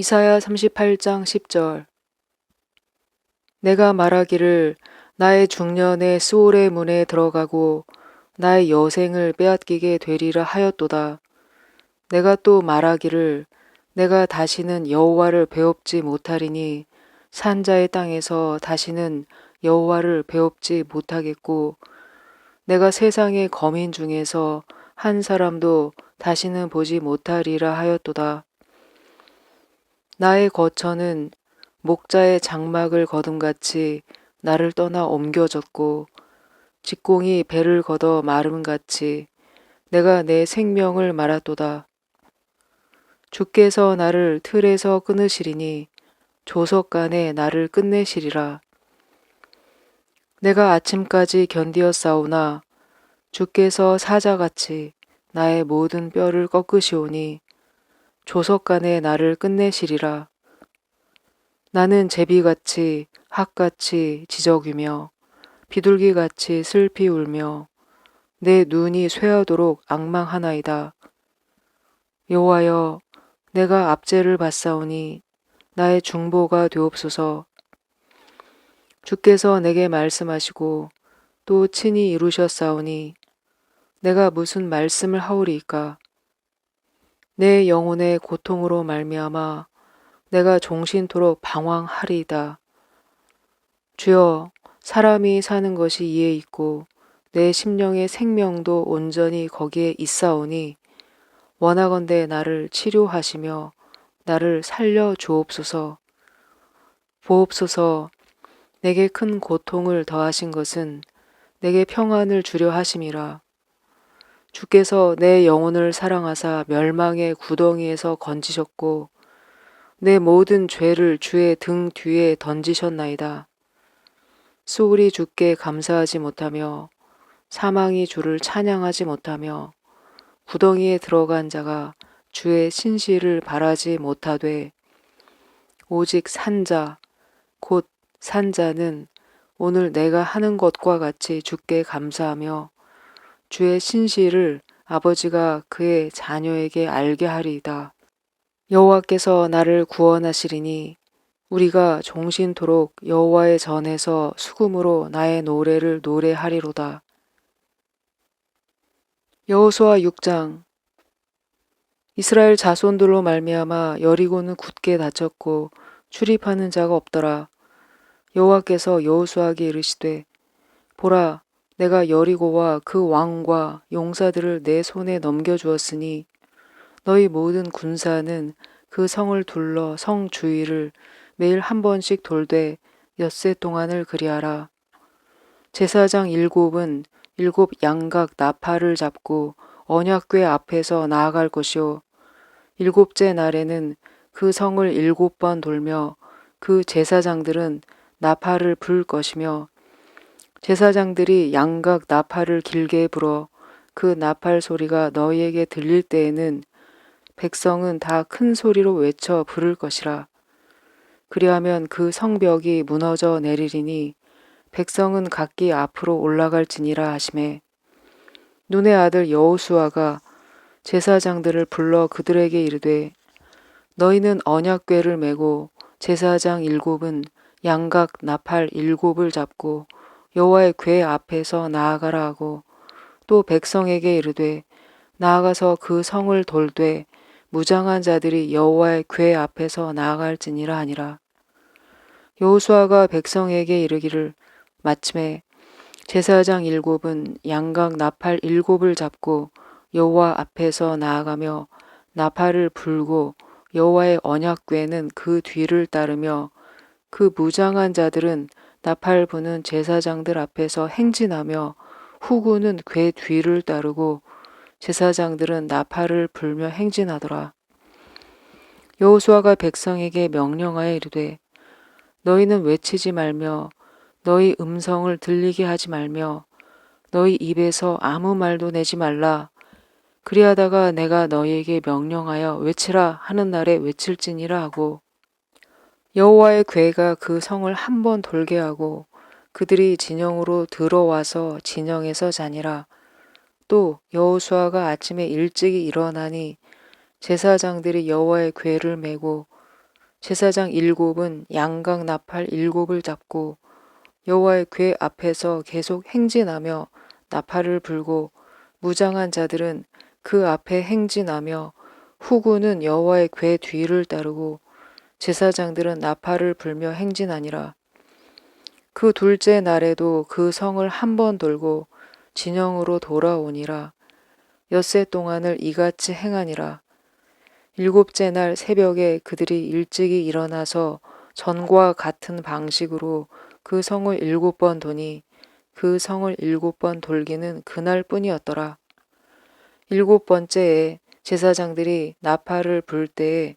이사야 38장 10절 내가 말하기를 나의 중년에 수올의 문에 들어가고 나의 여생을 빼앗기게 되리라 하였도다. 내가 또 말하기를 내가 다시는 여호와를 배웁지 못하리니 산자의 땅에서 다시는 여호와를 배웁지 못하겠고 내가 세상의 거민 중에서 한 사람도 다시는 보지 못하리라 하였도다. 나의 거처는 목자의 장막을 거둠같이 나를 떠나 옮겨졌고 직공이 배를 걷어 마름같이 내가 내 생명을 말았도다. 주께서 나를 틀에서 끊으시리니 조석간에 나를 끝내시리라. 내가 아침까지 견디었사오나 주께서 사자같이 나의 모든 뼈를 꺾으시오니 조석간에 나를 끝내시리라. 나는 제비같이 학같이 지적이며 비둘기같이 슬피 울며 내 눈이 쇠하도록 앙망하나이다. 여호와여 내가 압제를 받사오니 나의 중보가 되옵소서. 주께서 내게 말씀하시고 또 친히 이루셨사오니 내가 무슨 말씀을 하오리이까? 내 영혼의 고통으로 말미암아 내가 종신토록 방황하리이다. 주여 사람이 사는 것이 이에 있고 내 심령의 생명도 온전히 거기에 있사오니 원하건대 나를 치료하시며 나를 살려 주옵소서. 보옵소서 내게 큰 고통을 더하신 것은 내게 평안을 주려 하심이라. 주께서 내 영혼을 사랑하사 멸망의 구덩이에서 건지셨고 내 모든 죄를 주의 등 뒤에 던지셨나이다. 소울이 주께 감사하지 못하며 사망이 주를 찬양하지 못하며 구덩이에 들어간 자가 주의 신실을 바라지 못하되 오직 산자 곧 산자는 오늘 내가 하는 것과 같이 주께 감사하며 주의 신실을 아버지가 그의 자녀에게 알게 하리이다. 여호와께서 나를 구원하시리니 우리가 종신토록 여호와의 전에서 수금으로 나의 노래를 노래하리로다. 여호수아 6장 이스라엘 자손들로 말미암아 여리고는 굳게 닫혔고 출입하는 자가 없더라. 여호와께서 여호수아에게 이르시되 보라 내가 여리고와 그 왕과 용사들을 내 손에 넘겨주었으니 너희 모든 군사는 그 성을 둘러 성 주위를 매일 한 번씩 돌되 엿새 동안을 그리하라. 제사장 일곱은 일곱 양각 나팔을 잡고 언약궤 앞에서 나아갈 것이요. 일곱째 날에는 그 성을 일곱 번 돌며 그 제사장들은 나팔을 불 것이며 제사장들이 양각 나팔을 길게 불어 그 나팔 소리가 너희에게 들릴 때에는 백성은 다 큰 소리로 외쳐 부를 것이라. 그리하면 그 성벽이 무너져 내리리니 백성은 각기 앞으로 올라갈지니라 하심에 눈의 아들 여호수아가 제사장들을 불러 그들에게 이르되 너희는 언약궤를 메고 제사장 일곱은 양각 나팔 일곱을 잡고 여호와의 궤 앞에서 나아가라 하고 또 백성에게 이르되 나아가서 그 성을 돌되 무장한 자들이 여호와의 궤 앞에서 나아갈지니라 하니라. 여호수아가 백성에게 이르기를 마침에 제사장 일곱은 양각 나팔 일곱을 잡고 여호와 앞에서 나아가며 나팔을 불고 여호와의 언약궤는 그 뒤를 따르며 그 무장한 자들은 나팔 부는 제사장들 앞에서 행진하며 후구는 궤 뒤를 따르고 제사장들은 나팔을 불며 행진하더라. 여호수아가 백성에게 명령하여 이르되 너희는 외치지 말며 너희 음성을 들리게 하지 말며 너희 입에서 아무 말도 내지 말라. 그리하다가 내가 너희에게 명령하여 외치라 하는 날에 외칠지니라 하고 여호와의 괴가 그 성을 한 번 돌게 하고 그들이 진영으로 들어와서 진영에서 자니라. 또 여호수아가 아침에 일찍이 일어나니 제사장들이 여호와의 괴를 메고 제사장 일곱은 양각 나팔 일곱을 잡고 여호와의 궤 앞에서 계속 행진하며 나팔을 불고 무장한 자들은 그 앞에 행진하며 후구는 여호와의 궤 뒤를 따르고 제사장들은 나팔을 불며 행진하니라. 그 둘째 날에도 그 성을 한 번 돌고 진영으로 돌아오니라. 엿새 동안을 이같이 행하니라. 일곱째 날 새벽에 그들이 일찍이 일어나서 전과 같은 방식으로 그 성을 일곱 번 도니 그 성을 일곱 번 돌기는 그날 뿐이었더라. 일곱 번째에 제사장들이 나팔을 불 때에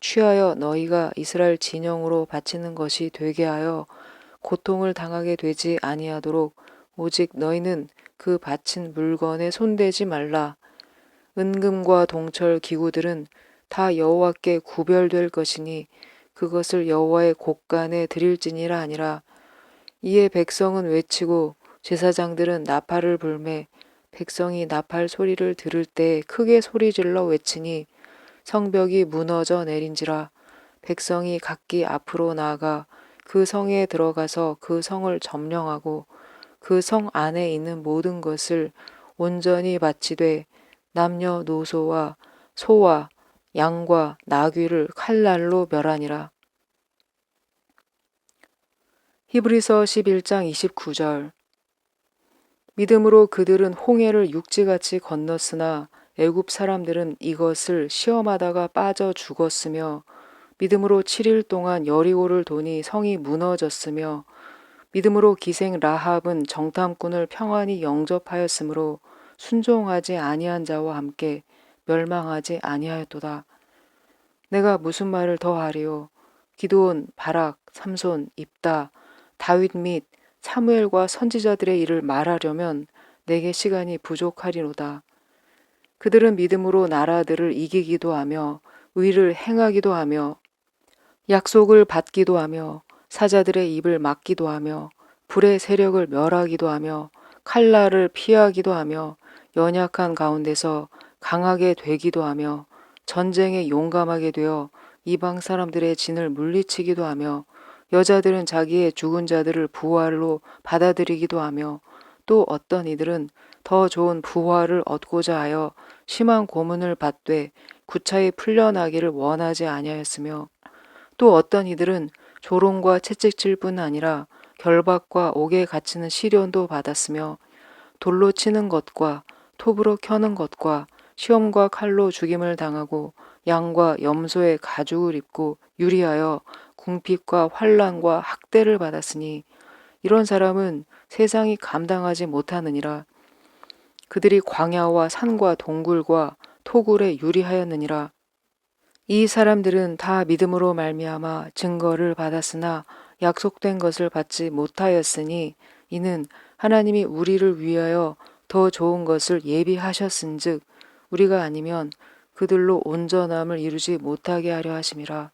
취하여 너희가 이스라엘 진영으로 바치는 것이 되게 하여 고통을 당하게 되지 아니하도록 오직 너희는 그 바친 물건에 손대지 말라. 은금과 동철 기구들은 다 여호와께 구별될 것이니 그것을 여호와의 곳간에 드릴지니라 아니라 이에 백성은 외치고 제사장들은 나팔을 불매 백성이 나팔 소리를 들을 때 크게 소리질러 외치니 성벽이 무너져 내린지라 백성이 각기 앞으로 나아가 그 성에 들어가서 그 성을 점령하고 그 성 안에 있는 모든 것을 온전히 바치되 남녀 노소와 소와 양과 나귀를 칼날로 멸하니라. 히브리서 11장 29절 믿음으로 그들은 홍해를 육지같이 건넜으나 애굽 사람들은 이것을 시험하다가 빠져 죽었으며 믿음으로 7일 동안 여리고를 도니 성이 무너졌으며 믿음으로 기생 라합은 정탐꾼을 평안히 영접하였으므로 순종하지 아니한 자와 함께 멸망하지 아니하였도다. 내가 무슨 말을 더 하리요? 기도온, 바락, 삼손, 입다, 다윗 및 사무엘과 선지자들의 일을 말하려면 내게 시간이 부족하리로다. 그들은 믿음으로 나라들을 이기기도 하며 의를 행하기도 하며 약속을 받기도 하며 사자들의 입을 막기도 하며 불의 세력을 멸하기도 하며 칼날을 피하기도 하며 연약한 가운데서 강하게 되기도 하며 전쟁에 용감하게 되어 이방 사람들의 진을 물리치기도 하며 여자들은 자기의 죽은 자들을 부활로 받아들이기도 하며 또 어떤 이들은 더 좋은 부활을 얻고자 하여 심한 고문을 받되 구차히 풀려나기를 원하지 아니하였으며 또 어떤 이들은 조롱과 채찍질 뿐 아니라 결박과 옥에 갇히는 시련도 받았으며 돌로 치는 것과 톱으로 켜는 것과 시험과 칼로 죽임을 당하고 양과 염소의 가죽을 입고 유리하여 궁핍과 환란과 학대를 받았으니 이런 사람은 세상이 감당하지 못하느니라 그들이 광야와 산과 동굴과 토굴에 유리하였느니라. 이 사람들은 다 믿음으로 말미암아 증거를 받았으나 약속된 것을 받지 못하였으니 이는 하나님이 우리를 위하여 더 좋은 것을 예비하셨은즉 우리가 아니면 그들로 온전함을 이루지 못하게 하려 하심이라.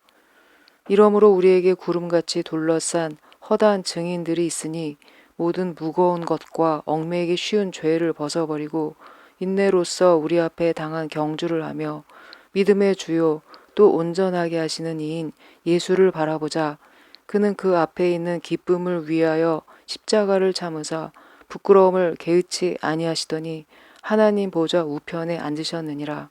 이러므로 우리에게 구름같이 둘러싼 허다한 증인들이 있으니 모든 무거운 것과 얽매이기 쉬운 죄를 벗어버리고 인내로서 우리 앞에 당한 경주를 하며 믿음의 주요 또 온전하게 하시는 이인 예수를 바라보자. 그는 그 앞에 있는 기쁨을 위하여 십자가를 참으사 부끄러움을 개의치 아니하시더니 하나님 보좌 우편에 앉으셨느니라.